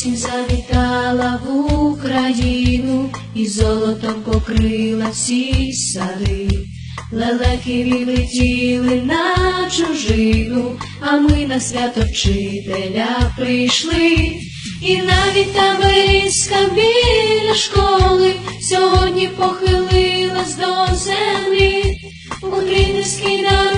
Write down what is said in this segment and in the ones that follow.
Осінь завітала в Україну і золотом покрила всі сади. Лелеки відлетіли на чужину, а ми на свято вчителя прийшли. І навіть та берізка біля школи сьогодні похилилась до землі. Український даруєм,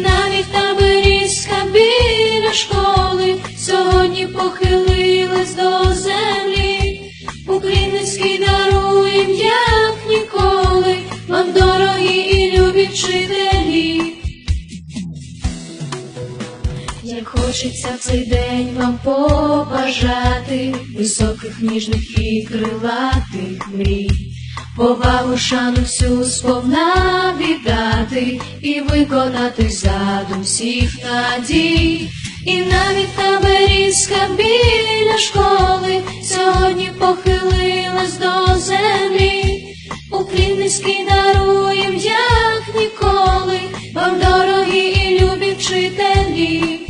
навіть та берізка біля школи сьогодні похилилась до землі. Український даруєм, як ніколи, вам дорогі і любі вчителі. Як хочеться в цей день вам побажати високих, ніжних і крилатих мрій, повагу шану всю сповна віддати і виконати задум всіх надій. І навіть та берізка біля школи сьогодні похилилась до землі. Український даруєм, як ніколи, вам дорогі і любі вчителі.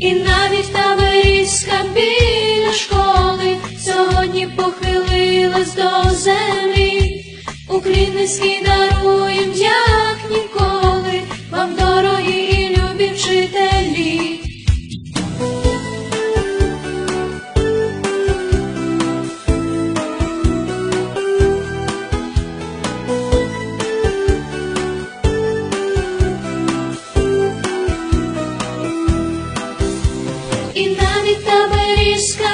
І навіть та берізка біля школи сьогодні похилилась до землі. Український даруєм, як ніколи, вам дорогі і любі вчителі. І навіть та берізка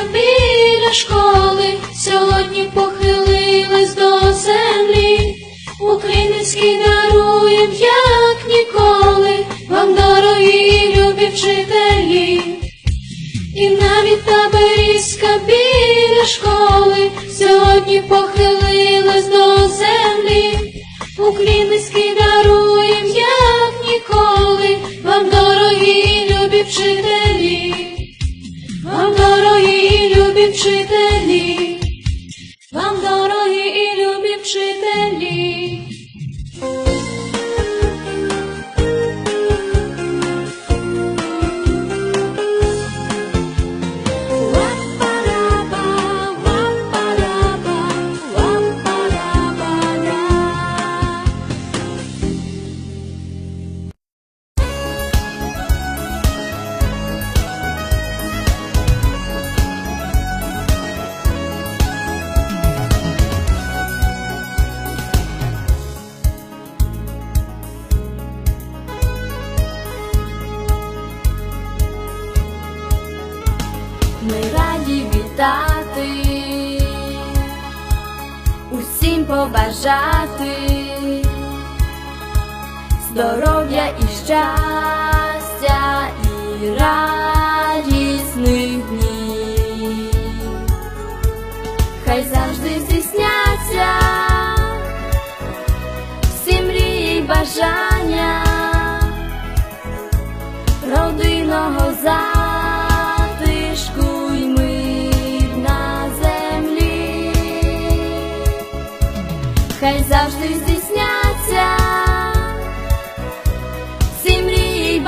біля школи сьогодні похилилась до землі. Український даруєм, як ніколи, вам дорогі і любі вчителі. І навіть та берізка біля школи сьогодні похилилась до землі. Український даруєм, як ніколи, вам дорогі і любі вчителі. І любі вітати, усім побажати здоров'я і щастя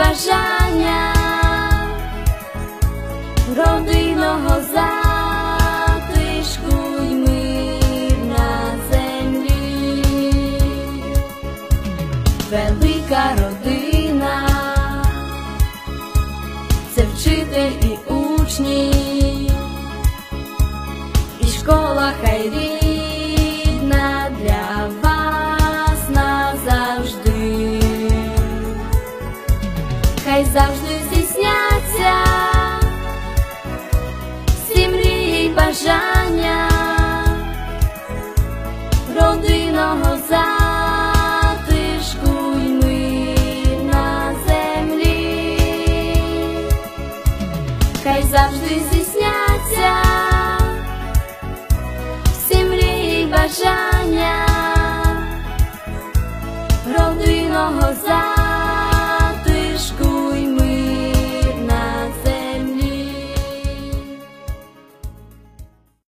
бажання родинного за й на землі, велика родина, це вчитель і учні. хай завжди здійсняться всі мрії бажання родинного затишку й мир на землі, хай завжди здійсняться всі мрії бажання родинного затишку